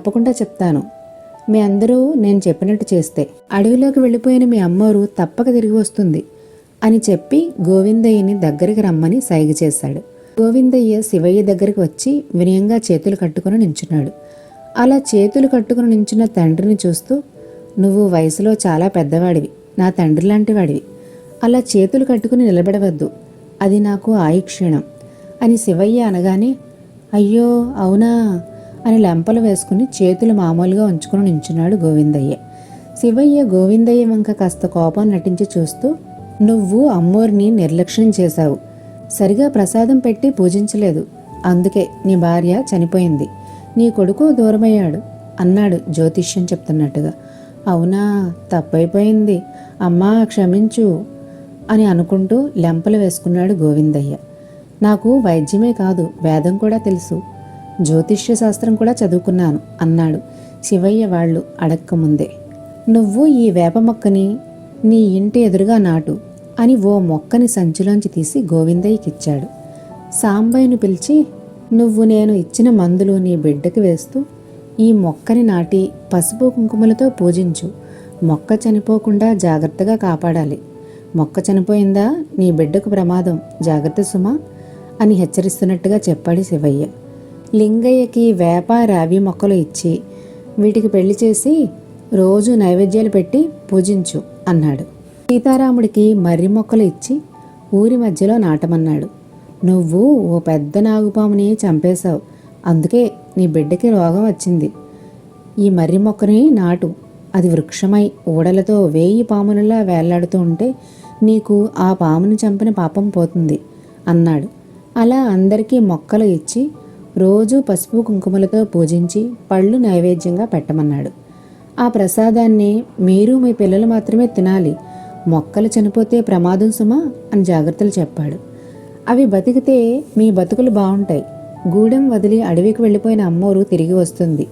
తప్పకుండా చెప్తాను. మీ అందరూ నేను చెప్పినట్టు చేస్తే. అడవిలోకి వెళ్ళిపోయిన మీ అమ్మోరు తప్పక తిరిగి వస్తుంది అని చెప్పి గోవిందయ్యని దగ్గరికి రమ్మని సైగ చేశాడు. గోవిందయ్య శివయ్య దగ్గరికి వచ్చి వినయంగా చేతులు కట్టుకుని నించున్నాడు. అలా చేతులు కట్టుకుని నించున్న తండ్రిని చూస్తూ నువ్వు వయసులో చాలా పెద్దవాడివి నా తండ్రి లాంటి వాడివి అలా చేతులు కట్టుకుని నిలబడవద్దు అది నాకు ఆయుక్షీణం అని శివయ్య అనగానే అయ్యో అవునా? అని లెంపలు వేసుకుని చేతులు మామూలుగా ఉంచుకుని నించున్నాడు గోవిందయ్య. శివయ్య గోవిందయ్య వంక కాస్త కోపం నటించి చూస్తూ నువ్వు అమ్మోరిని నిర్లక్ష్యం చేశావు. సరిగా ప్రసాదం పెట్టి పూజించలేదు. అందుకే నీ భార్య చనిపోయింది. నీ కొడుకు దూరమయ్యాడు అన్నాడు జ్యోతిష్యం చెప్తున్నట్టుగా. అవునా తప్పైపోయింది. అమ్మా క్షమించు అని అనుకుంటూ లెంపలు వేసుకున్నాడు గోవిందయ్య. నాకు వైద్యమే కాదు వేదం కూడా తెలుసు. జ్యోతిష్య శాస్త్రం కూడా చదువుకున్నాను అన్నాడు. శివయ్య వాళ్ళు అడక్కముందే. నువ్వు ఈ వేప మొక్కని నీ ఇంటి ఎదురుగా నాటు అని ఓ మొక్కని సంచిలోంచి తీసి గోవిందయ్యకిచ్చాడు. సాంబయ్యను పిలిచి నువ్వు నేను ఇచ్చిన మందులు నీ బిడ్డకి వేస్తూ ఈ మొక్కని నాటి పసుపు కుంకుమలతో పూజించు. మొక్క చనిపోకుండా జాగ్రత్తగా కాపాడాలి. మొక్క చనిపోయిందా? నీ బిడ్డకు ప్రమాదం. జాగ్రత్త సుమా అని హెచ్చరిస్తున్నట్టుగా చెప్పాడు శివయ్య. లింగయ్యకి వేప రావి మొక్కలు ఇచ్చి వీటికి పెళ్ళి చేసి రోజు నైవేద్యాలు పెట్టి పూజించు అన్నాడు. సీతారాముడికి మర్రి మొక్కలు ఇచ్చి ఊరి మధ్యలో నాటమన్నాడు. నువ్వు ఓ పెద్ద నాగుపాముని చంపేశావు. అందుకే నీ బిడ్డకి రోగం వచ్చింది. ఈ మర్రి మొక్కని నాటు. అది వృక్షమై ఊడలతో వేయి పాములలా వేళ్ళాడుతూ ఉంటే నీకు ఆ పాముని చంపిన పాపం పోతుంది అన్నాడు. అలా అందరికీ మొక్కలు ఇచ్చి రోజు పసుపు కుంకుమలతో పూజించి పళ్ళు నైవేద్యంగా పెట్టమన్నాడు. ఆ ప్రసాదాన్ని మీరు మీ పిల్లలు మాత్రమే తినాలి. మొక్కలు చనిపోతే ప్రమాదం సుమా అని జాగ్రత్తలు చెప్పాడు. అవి బతికితే మీ బతుకులు బాగుంటాయి. గూడెం వదిలి అడవికి వెళ్ళిపోయిన అమ్మోరు తిరిగి వస్తుంది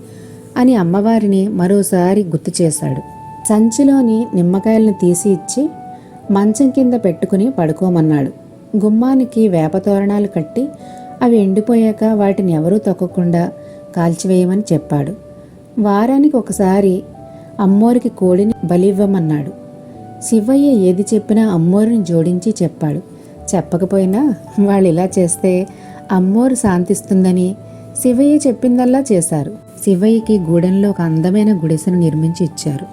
అని అమ్మవారిని మరోసారి గుర్తు చేశాడు. సంచిలోని నిమ్మకాయలను తీసి ఇచ్చి మంచం కింద పెట్టుకుని పడుకోమన్నాడు. గుమ్మానికి వేపతోరణాలు కట్టి అవి ఎండిపోయాక వాటిని ఎవరూ తొక్కకుండా కాల్చివేయమని చెప్పాడు. వారానికి ఒకసారి అమ్మోరికి కోడిని బలివ్వమన్నాడు. శివయ్య ఏది చెప్పినా అమ్మోరిని జోడించి చెప్పాడు. చెప్పకపోయినా వాళ్ళు ఇలా చేస్తే అమ్మోరు శాంతిస్తుందని శివయ్య చెప్పిందల్లా చేశారు. శివయ్యకి గూడెంలో ఒక అందమైన గుడిసెను నిర్మించి ఇచ్చారు.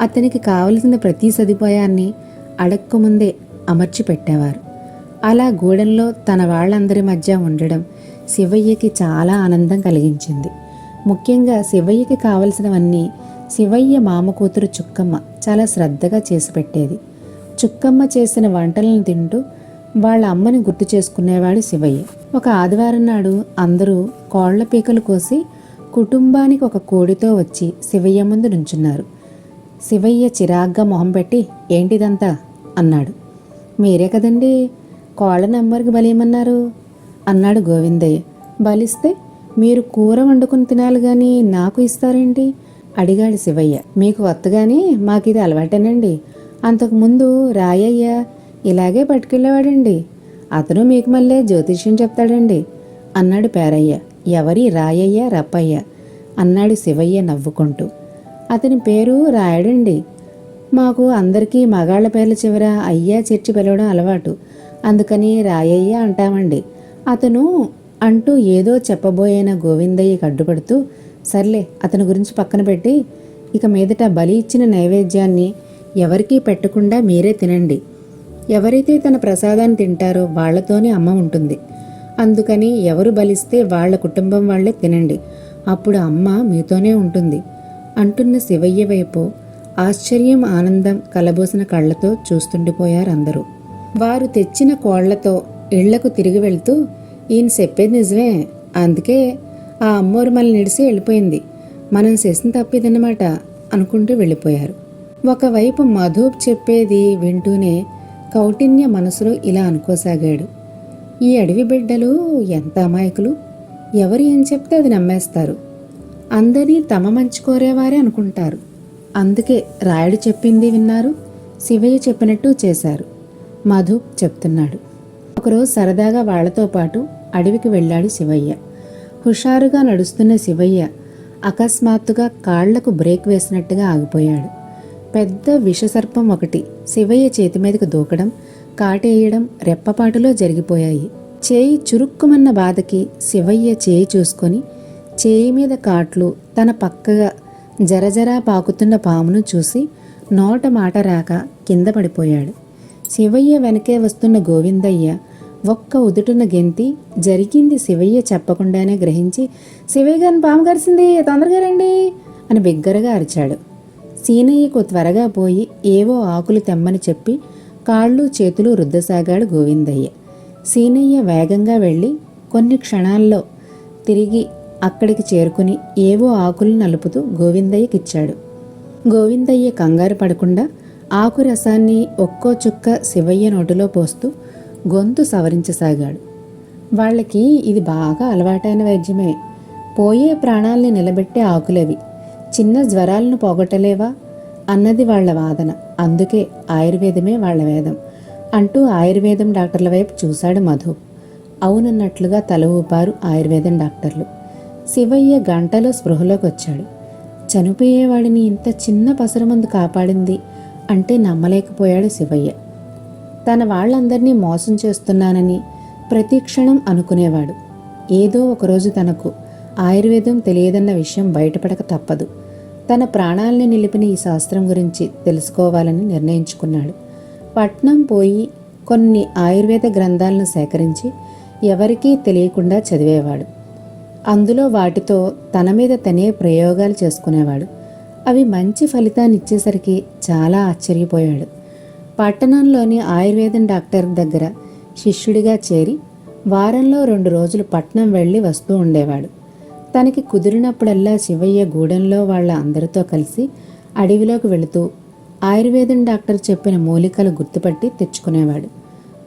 అతనికి కావలసిన ప్రతి సదుపాయాన్ని అడక్కముందే అమర్చి పెట్టేవారు. అలా గూడెంలో తన వాళ్ళందరి మధ్య ఉండడం శివయ్యకి చాలా ఆనందం కలిగించింది. ముఖ్యంగా శివయ్యకి కావలసినవన్నీ శివయ్య మామ కూతురు చుక్కమ్మ చాలా శ్రద్ధగా చేసి పెట్టేది. చుక్కమ్మ చేసిన వంటలను తింటూ వాళ్ళ అమ్మని గుర్తు చేసుకునేవాడు శివయ్య. ఒక ఆదివారం నాడు అందరూ కోళ్ళ పీకలు కోసి కుటుంబానికి ఒక కోడితో వచ్చి శివయ్య ముందు నుంచున్నారు. శివయ్య చిరాగ్గా మొహం పెట్టి ఏంటిదంతా? అన్నాడు. మీరే కదండి? కోళ్ళ నెంబర్కి బలియమన్నారు? అన్నాడు గోవిందయ్య. బలిస్తే మీరు కూర వండుకుని తినాలి గాని నాకు ఇస్తారేంటి? అడిగాడు శివయ్య. మీకు వత్తగాని మాకిది అలవాటేనండి. అంతకుముందు రాయయ్య ఇలాగే పట్టుకెళ్ళేవాడండి. అతను మీకు మళ్ళీ జ్యోతిష్యం చెప్తాడండి అన్నాడు పేరయ్య. ఎవరి రాయయ్య రప్పయ్య? అన్నాడు శివయ్య నవ్వుకుంటూ. అతని పేరు రాయడండి. మాకు అందరికీ మగాళ్ళ పేర్ల చివర అయ్యా చేర్చి పిలవడం అలవాటు. అందుకని రాయయ్య అంటామండి. అతను అంటూ ఏదో చెప్పబోయేన గోవిందయ్యకి అడ్డుపడుతూ సర్లే అతని గురించి పక్కన పెట్టి ఇక మీదట బలి ఇచ్చిన నైవేద్యాన్ని ఎవరికీ పెట్టకుండా మీరే తినండి. ఎవరైతే తన ప్రసాదాన్ని తింటారో వాళ్ళతోనే అమ్మ ఉంటుంది. అందుకని ఎవరు బలిస్తే వాళ్ళ కుటుంబం వాళ్ళే తినండి. అప్పుడు అమ్మ మీతోనే ఉంటుంది. అంటున్న శివయ్య వైపు ఆశ్చర్యం ఆనందం కలబోసిన కళ్ళతో చూస్తుండిపోయారు అందరూ వారు తెచ్చిన కోళ్ళతో ఇళ్ళకు తిరిగి వెళ్తూ ఈయన చెప్పేది నిజమే. అందుకే ఆ అమ్మోరు మనల్ని నిడిసి వెళ్ళిపోయింది. మనం చేసిన తప్పిదన్నమాట అనుకుంటూ వెళ్ళిపోయారు. ఒకవైపు మధు చెప్పేది వింటూనే కౌటిన్య మనసులో ఇలా అనుకోసాగాడు. ఈ అడవి బిడ్డలు ఎంత అమాయకులు. ఎవరు ఏం చెప్తే అది నమ్మేస్తారు. అందరినీ తమ మంచి కోరేవారే అనుకుంటారు. అందుకే రాయుడు చెప్పింది విన్నారు శివయ్య చెప్పినట్టు చేశారు. మధు చెప్తున్నాడు. ఒకరోజు సరదాగా వాళ్ళతో పాటు అడవికి వెళ్ళాడు శివయ్య. హుషారుగా నడుస్తున్న శివయ్య అకస్మాత్తుగా కాళ్ళకు బ్రేక్ వేసినట్టుగా ఆగిపోయాడు. పెద్ద విషసర్పం ఒకటి శివయ్య చేతి మీదకు దూకడం కాటేయడం రెప్పపాటులో జరిగిపోయాయి. చేయి చురుక్కుమన్న బాధకి శివయ్య చేయి చూసుకొని చేయి మీద కాట్లు తన పక్కగా జరజరా పాకుతున్న పామును చూసి నోట మాట రాక కింద పడిపోయాడు. శివయ్య వెనకే వస్తున్న గోవిందయ్య ఒక్క ఉదుటున గెంతి జరిగింది శివయ్య చెప్పకుండానే గ్రహించి శివయ్య గారిని పాము కరిసింది తొందరగా రండి అని బిగ్గరగా అరిచాడు. సీనయ్యకు త్వరగా పోయి ఏవో ఆకులు తెమ్మని చెప్పి కాళ్ళు చేతులు రుద్దసాగాడు గోవిందయ్య. సీనయ్య వేగంగా వెళ్ళి కొన్ని క్షణాల్లో తిరిగి అక్కడికి చేరుకుని ఏవో ఆకులు నలుపుతూ గోవిందయ్యకిచ్చాడు. గోవిందయ్య కంగారు పడకుండా ఆకు రసాన్ని ఒక్కో చుక్క శివయ్య నోటిలో పోస్తూ గొంతు సవరించసాగాడు. వాళ్ళకి ఇది బాగా అలవాటైన వైద్యమే. పోయే ప్రాణాల్ని నిలబెట్టే ఆకులవి. చిన్న జ్వరాలను పోగొట్టలేవా? అన్నది వాళ్ళ వాదన. అందుకే ఆయుర్వేదమే వాళ్ళ వేదం అంటూ ఆయుర్వేదం డాక్టర్ల వైపు చూశాడు మధు. అవునన్నట్లుగా తల ఊపారు ఆయుర్వేదం డాక్టర్లు. శివయ్య గంటలో స్పృహలోకి వచ్చాడు చనిపోయేవాడిని ఇంత చిన్న పసరమందు కాపాడింది అంటే నమ్మలేకపోయాడు శివయ్య. తన వాళ్ళందరినీ మోసం చేస్తున్నానని ప్రతి క్షణం అనుకునేవాడు. ఏదో ఒకరోజు తనకు ఆయుర్వేదం తెలియదన్న విషయం బయటపడక తప్పదు. తన ప్రాణాల్ని నిలిపిన ఈ శాస్త్రం గురించి తెలుసుకోవాలని నిర్ణయించుకున్నాడు. పట్నం పోయి కొన్ని ఆయుర్వేద గ్రంథాలను సేకరించి ఎవరికీ తెలియకుండా చదివేవాడు. అందులో వాటితో తన మీద తనే ప్రయోగాలు చేసుకునేవాడు. అవి మంచి ఫలితాన్ని ఇచ్చేసరికి చాలా ఆశ్చర్యపోయాడు. పట్టణంలోని ఆయుర్వేదం డాక్టర్ దగ్గర శిష్యుడిగా చేరి వారంలో రెండు రోజులు పట్నం వెళ్ళి వస్తూ ఉండేవాడు. తనకి కుదిరినప్పుడల్లా శివయ్య గూడెంలో వాళ్ళ అందరితో కలిసి అడవిలోకి వెళుతూ ఆయుర్వేదం డాక్టర్ చెప్పిన మూలికలు గుర్తుపట్టి తెచ్చుకునేవాడు.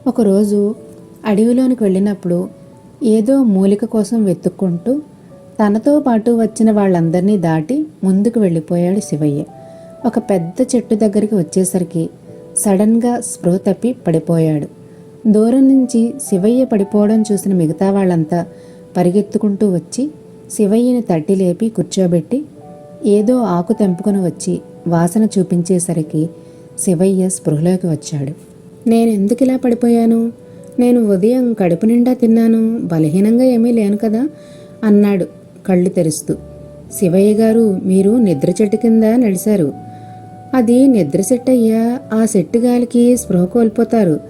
ఒకరోజు అడవిలోనికి వెళ్ళినప్పుడు ఏదో మూలిక కోసం వెతుక్కుంటూ తనతో పాటు వచ్చిన వాళ్ళందరినీ దాటి ముందుకు వెళ్ళిపోయాడు శివయ్య. ఒక పెద్ద చెట్టు దగ్గరికి వచ్చేసరికి సడన్గా స్పృహ తప్పి పడిపోయాడు. దూరం నుంచి శివయ్య పడిపోవడం చూసిన మిగతా వాళ్ళంతా పరిగెత్తుకుంటూ వచ్చి శివయ్యని తట్టి లేపి కూర్చోబెట్టి ఏదో ఆకు తెంపుకొని వచ్చి వాసన చూపించేసరికి శివయ్య స్పృహలోకి వచ్చాడు. నేను ఎందుకు ఇలా పడిపోయాను? నేను ఉదయం కడుపు నిండా తిన్నాను బలహీనంగా ఏమీ లేను కదా అన్నాడు కళ్ళు తెరుస్తూ. శివయ్య గారు మీరు నిద్ర చెట్టు కింద నడిచారు అది నిద్ర సెట్ అయ్యా. ఆ సెట్టు గాలికి స్పృహ కోల్పోతారు.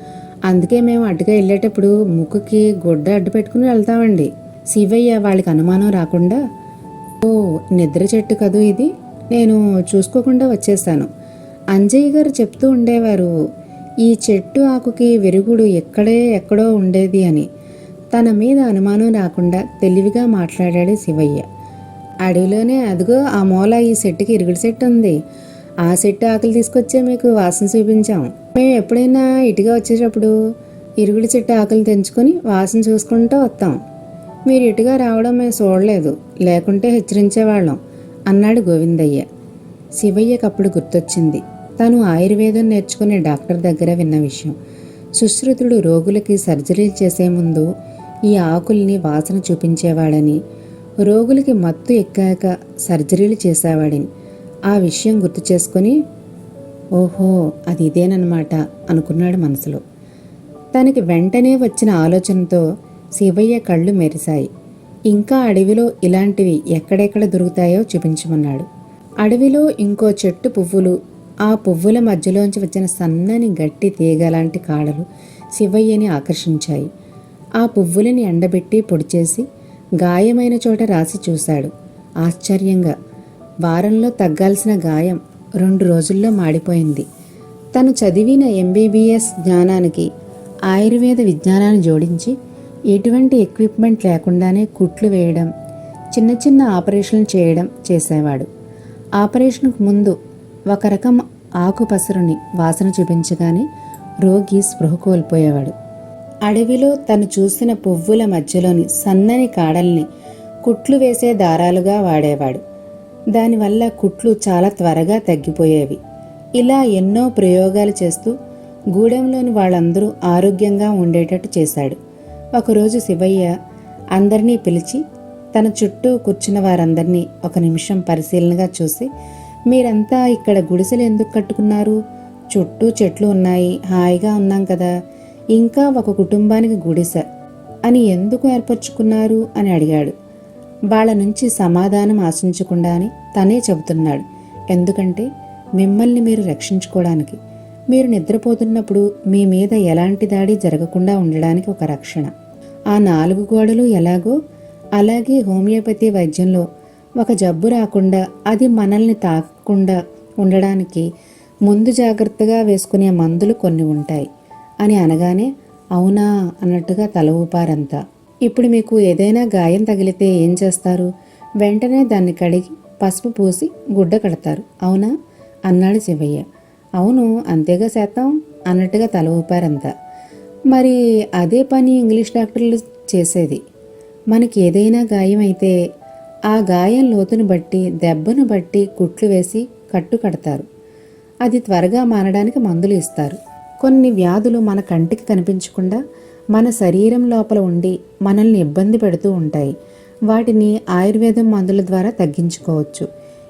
అందుకే మేము అడ్డుగా వెళ్ళేటప్పుడు ముక్కుకి గుడ్డ అడ్డు పెట్టుకుని వెళ్తామండి. శివయ్య వాళ్ళకి అనుమానం రాకుండా ఓ నిద్ర చెట్టు కదూ ఇది? నేను చూసుకోకుండా వచ్చేసాను అంజయ్య గారు చెప్తూ ఉండేవారు ఈ చెట్టు ఆకుకి వెరుగుడు ఎక్కడే ఎక్కడో ఉండేది అని. తన మీద అనుమానం రాకుండా తెలివిగా మాట్లాడాడు శివయ్య. అడవిలోనే అదిగో ఆ మూల ఈ సెట్టుకి ఇరుగుడు చెట్టు ఉంది. ఆ చెట్టు ఆకులు తీసుకొచ్చే మీకు వాసన చూపించాం మేము ఎప్పుడైనా ఇటుగా వచ్చేటప్పుడు ఇరుగుడు చెట్టు ఆకులు తెంచుకొని వాసన చూసుకుంటూ వస్తాం. మీరు ఇటుగా రావడం మేము చూడలేదు. లేకుంటే హెచ్చరించేవాళ్ళం అన్నాడు గోవిందయ్య. శివయ్యకు అప్పుడు గుర్తొచ్చింది. తాను ఆయుర్వేదం నేర్చుకునే డాక్టర్ దగ్గర విన్న విషయం. సుశ్రుతుడు రోగులకి సర్జరీలు చేసే ముందు ఈ ఆకుల్ని వాసన చూపించేవాడని రోగులకి మత్తు ఎక్కాక సర్జరీలు చేసేవాడని. ఆ విషయం గుర్తు చేసుకొని ఓహో అది ఇదేనమాట అనుకున్నాడు మనసులో. తనకి వెంటనే వచ్చిన ఆలోచనతో శివయ్య కళ్ళు మెరిశాయి. ఇంకా అడవిలో ఇలాంటివి ఎక్కడెక్కడ దొరుకుతాయో చూపించమన్నాడు. అడవిలో ఇంకో చెట్టు పువ్వులు ఆ పువ్వుల మధ్యలోంచి వచ్చిన సన్నని గట్టి తీగ లాంటి కాడలు శివయ్యని ఆకర్షించాయి. ఆ పువ్వులని ఎండబెట్టి పొడిచేసి గాయమైన చోట రాసి చూశాడు. ఆశ్చర్యంగా వారంలో తగ్గాల్సిన గాయం రెండు రోజుల్లో మాడిపోయింది. తను చదివిన ఎంబీబీఎస్ జ్ఞానానికి ఆయుర్వేద విజ్ఞానాన్ని జోడించి ఎటువంటి ఎక్విప్మెంట్ లేకుండానే కుట్లు వేయడం చిన్న చిన్న ఆపరేషన్లు చేయడం చేసేవాడు. ఆపరేషన్కు ముందు ఒక రకం ఆకుపసరుని వాసన చూపించగానే రోగి స్పృహ కోల్పోయేవాడు. అడవిలో తను చూసిన పువ్వుల మధ్యలోని సన్నని కాడల్ని కుట్లు వేసే దారాలుగా వాడేవాడు. దానివల్ల కుట్లు చాలా త్వరగా తగ్గిపోయేవి. ఇలా ఎన్నో ప్రయోగాలు చేస్తూ గూడెంలోని వాళ్ళందరూ ఆరోగ్యంగా ఉండేటట్టు చేశాడు. ఒకరోజు శివయ్య అందరినీ పిలిచి తన చుట్టూ కూర్చున్న వారందరినీ ఒక నిమిషం పరిశీలనగా చూసి మీరంతా ఇక్కడ గుడిసెలు ఎందుకు కట్టుకున్నారు? చుట్టూ చెట్లు ఉన్నాయి హాయిగా ఉన్నాం కదా. ఇంకా ఒక కుటుంబానికి గుడిసె. అని ఎందుకు ఏర్పరచుకున్నారు? అని అడిగాడు. వాళ్ళ నుంచి సమాధానం ఆశించకుండా అని తనే చెబుతున్నాడు. ఎందుకంటే మిమ్మల్ని మీరు రక్షించుకోవడానికి మీరు నిద్రపోతున్నప్పుడు మీ మీద ఎలాంటి దాడి జరగకుండా ఉండడానికి ఒక రక్షణ. ఆ నాలుగు గోడలు ఎలాగో అలాగే హోమియోపతి వైద్యంలో ఒక జబ్బు రాకుండా అది మనల్ని తాకకుండా ఉండడానికి ముందు జాగ్రత్తగా వేసుకునే మందులు కొన్ని ఉంటాయి. అని అనగానే అవునా అన్నట్టుగా తల ఊపారంతా. ఇప్పుడు మీకు ఏదైనా గాయం తగిలితే ఏం చేస్తారు? వెంటనే దాన్ని కడిగి పసుపు పూసి గుడ్డ కడతారు. అవునా? అన్నాడు శివయ్య. అవును అంతేగా శాతం? అన్నట్టుగా తల ఊపారంతా. మరి అదే పని ఇంగ్లీష్ డాక్టర్లు చేసేది. మనకి ఏదైనా గాయం అయితే ఆ గాయం లోతును బట్టి దెబ్బను బట్టి కుట్లు వేసి కట్టు కడతారు. అది త్వరగా మానడానికి మందులు ఇస్తారు. కొన్ని వ్యాధులు మన కంటికి కనిపించకుండా మన శరీరం లోపల ఉండి మనల్ని ఇబ్బంది పెడుతూ ఉంటాయి. వాటిని ఆయుర్వేదం మందుల ద్వారా తగ్గించుకోవచ్చు.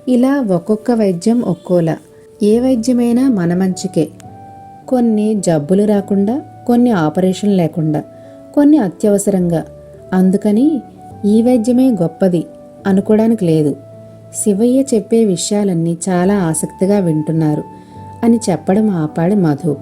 ఇలా ఒక్కొక్క వైద్యం ఒక్కోలా. ఏ వైద్యమైనా మన మంచికే. కొన్ని జబ్బులు రాకుండా కొన్ని ఆపరేషన్ లేకుండా కొన్ని అత్యవసరంగా. అందుకని ఈ వైద్యమే గొప్పది అనుకోవడానికి లేదు. శివయ్య చెప్పే విషయాలన్నీ చాలా ఆసక్తిగా వింటున్నారు. అని చెప్పడం ఆపాడు మధు.